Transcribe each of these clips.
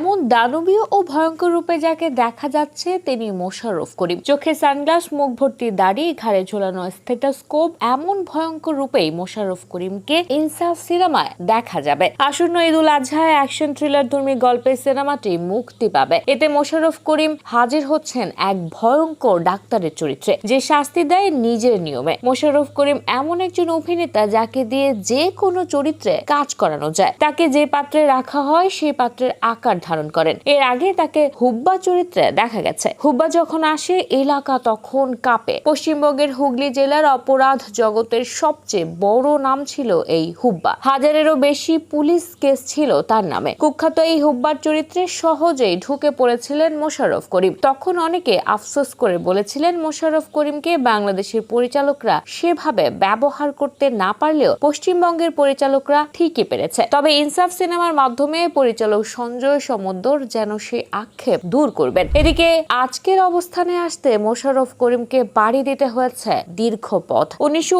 এমন দানবীয় ও ভয়ঙ্কর রূপে যাকে দেখা যাচ্ছে, তিনি মোশাররফ করিম। চোখে সানগ্লাস, মুখ ভর্তি দাড়ি, ঘাড়ে ঝোলানো স্টেটাস্কোপ এমন ভয়ঙ্কর রূপেই মোশাররফ করিমকে ইনসাফ সিনেমায় দেখা যাবে। আসন্ন ঈদুল আজহায় অ্যাকশন থ্রিলার ধর্মী গল্পের সিনেমাটি মুক্তি পাবে। এতে মোশাররফ করিম হাজির হচ্ছেন এক ভয়ঙ্কর ডাক্তারের চরিত্রে, যে শাস্তি দেয় নিজের নিয়মে। মোশাররফ করিম এমন একজন অভিনেতা যাকে দিয়ে যে কোনো চরিত্রে কাজ করানো যায়। তাকে যে পাত্রে রাখা হয় সেই পাত্রের আকার ধারণ করেন। এর আগে তাকে হুব্বা চরিত্রে দেখা গেছে। হুব্বা যখন আসে, এলাকা তখন কাঁপে। পশ্চিমবঙ্গের হুগলি জেলার অপরাধ জগতের সবচেয়ে বড় নাম ছিল এই হুব্বা। হাজারেরও বেশি পুলিশ কেস ছিল তার নামে। কুখ্যাত এই হুব্বার চরিত্রে সহজেই ঢুকে পড়েছিলেন মোশাররফ করিম। তখন অনেকে আফসোস করে বলেছিলেন মোশাররফ করিমকে বাংলাদেশের পরিচালকরা সেভাবে ব্যবহার করতে না পারলেও পশ্চিমবঙ্গের পরিচালকরা ঠিকই পেরেছে। তবে ইনসাফ সিনেমার মাধ্যমে পরিচালক সঞ্জয় সমদ্দর যেন সে আক্ষেপ দূর করবেন। এদিকে আজকের অবস্থানে আসতে মোশাররফ করিমকে বাড়ি দিতে হয়েছে দীর্ঘ পথ। উনিশশো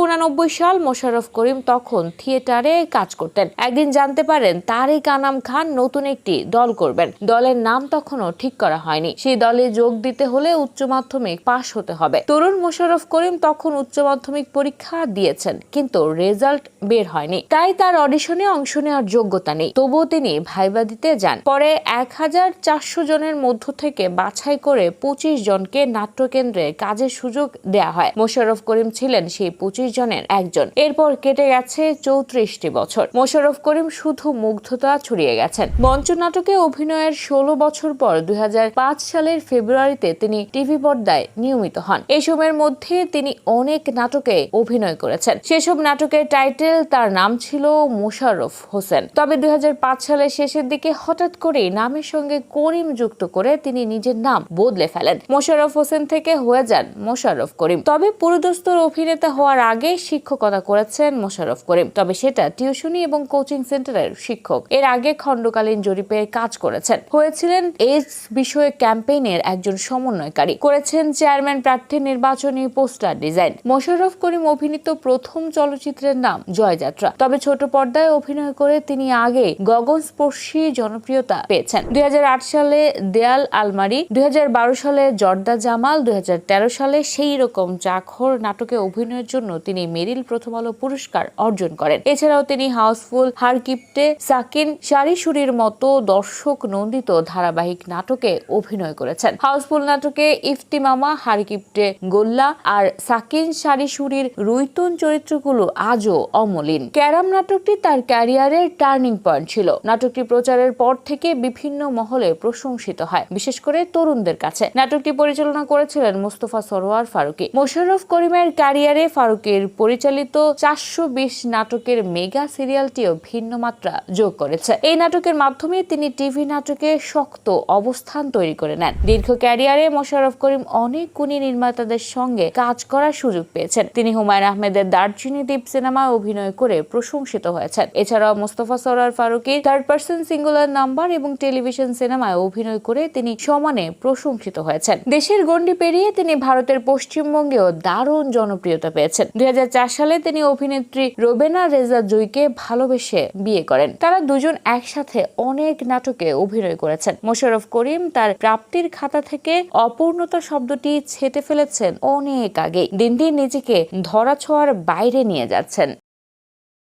সাল মোশাররফ করিম তখন থিয়েটারে কাজ করতেন। একদিন জানতে পারেন, তারেক আনাম খান নতুন একটি দল করবেন। দলের নাম তখনও ঠিক করা হয়নি। সেই দলে যোগ দিতে হলে উচ্চ মাধ্যমিক পাশ হতে হবে। তরুণ মোশাররফ করিম তখন উচ্চ মাধ্যমিক পরীক্ষা দিয়েছেন, কিন্তু রেজাল্ট বের হয়নি। তাই তার অডিশনে অংশ নেওয়ার যোগ্যতা নেই। তবুও তিনি ভাইবা দিতে যান। পরে এক হাজার চারশো জনের মধ্য থেকে বাছাই করে পঁচিশ জনকে নাট্যকেন্দ্রে কাজের সুযোগ দেয়া হয়। মোশাররফ করিম ছিলেন সেই পঁচিশ জনের একজন। এরপর কেটে গেছে চৌত্রিশটি বছর। মোশাররফ করিম শুধু মুগ্ধতা ছড়িয়ে গেছেন। মঞ্চ নাটকে অভিনয়ের ষোলো বছর পর দু হাজার পাঁচ সালের ফেব্রুয়ারিতে তিনি টিভি পর্দায় নিয়মিত হন। এই সময়ের মধ্যে তিনি অনেক নাটকে অভিনয় করেছেন। সেসব নাটকের টাইটেল তার নাম ছিল মোশাররফ হোসেন। তবে দুই হাজার পাঁচ সালের শেষের দিকে হঠাৎ করে নামের সঙ্গে করিম যুক্ত করে তিনি নিজের নাম বদলে ফেলেন। মোশাররফ হোসেন থেকে হয়ে যান মোশাররফ করিম। তবে পুরোদস্তর অভিনেতা হওয়ার আগে শিক্ষকতা করেছেন মোশাররফ করিম। তবে সেটা টিউশনি এবং কোচিং সেন্টারের শিক্ষক। এর আগে খণ্ডকালীন জরিপে কাজ করেছেন। হয়েছিলেন এইডস বিষয়ে ক্যাম্পেইনের একজন সমন্বয়কারী। করেছেন চেয়ারম্যান প্রার্থীর নির্বাচনী পোস্টার ডিজাইন। মোশাররফ করিম অভিনীত প্রথম চলচ্চিত্রের নাম জয়যাত্রা। তবে ছোট পর্দায় অভিনয় করে তিনি আগে গগনস্পর্শী জনপ্রিয়তা পেয়েছেন। দুই হাজার আট সালে দেয়াল আলমারি, দুই হাজার বারো সালে জর্দা জামাল দু হাজার তেরো সালে সেই রকম চাখর নাটকে অভিনয়ের জন্য তিনি মেরিল প্রথম আলো পুরস্কার অর্জন করেন। এছাড়াও তিনি হাউসফুল হারকিপ্টে সাকিন সারিসুরির মতো দর্শক নন্দিত ধারাবাহিক নাটকে অভিনয় করেছেন। হাউসফুল নাটকে ইফতি মামা, হারকিপ্টে গোল্লা আর সাকিন সারিসুরির রুইতন চরিত্রগুলো আজও অমলিন। ক্যারাম নাটকটি তার ক্যারিয়ারের টার্নিং পয়েন্ট ছিল। নাটকটি প্রচারের পর থেকে বিভিন্ন মহলে প্রশংসিত হয়, বিশেষ করে তরুণদের কাছে। নাটকটি পরিচালনা করেছিলেন মুস্তফা সরোয়ার ফারুকি। মোশাররফ করিমের ক্যারিয়ারে ফারুকের পরিচালিত চারশো বিশ নাটকের মেগা সিরিয়ালটিও ভিন্ন মাত্রা যোগ করেছে। এই নাটকের মাধ্যমে তিনি টিভি নাটকে শক্ত অবস্থান তৈরি করে নেন। দীর্ঘ ক্যারিয়ারে মোশাররফ করিম অনেক গুণী নির্মাতাদের সঙ্গে কাজ করার সুযোগ পেয়েছেন। তিনি হুমায়ুন আহমেদের দার্জিনি দ্বীপ সিনেমায় অভিনয় করে প্রশংসিত হয়েছেন। এছাড়াও Mostafa Sarwar Farooki third person singular number এবং টেলিভিশন সিনেমায় অভিনয় করে তিনি সমানে প্রশংসিত হয়েছেন। দেশের গণ্ডি পেরিয়ে তিনি ভারতের পশ্চিমবঙ্গেও দারুণ জনপ্রিয়তা পেয়েছেন। দুই হাজার চার সালে তিনি অভিনেত্রী রোবেনা রেজা জুইকে ভালোবেসে বিয়ে করেন। তারা দুজন একসাথে অনেক নাটকে অভিনয় করেছেন। মোশাররফ করিম তার প্রাপ্তির খাতা থেকে অপূর্ণতা শব্দটি ছেটে ফেলেছেন অনেক আগে দিন দিন নিজেকে ধরা ছোঁয়ার বাইরে নিয়ে যাচ্ছেন।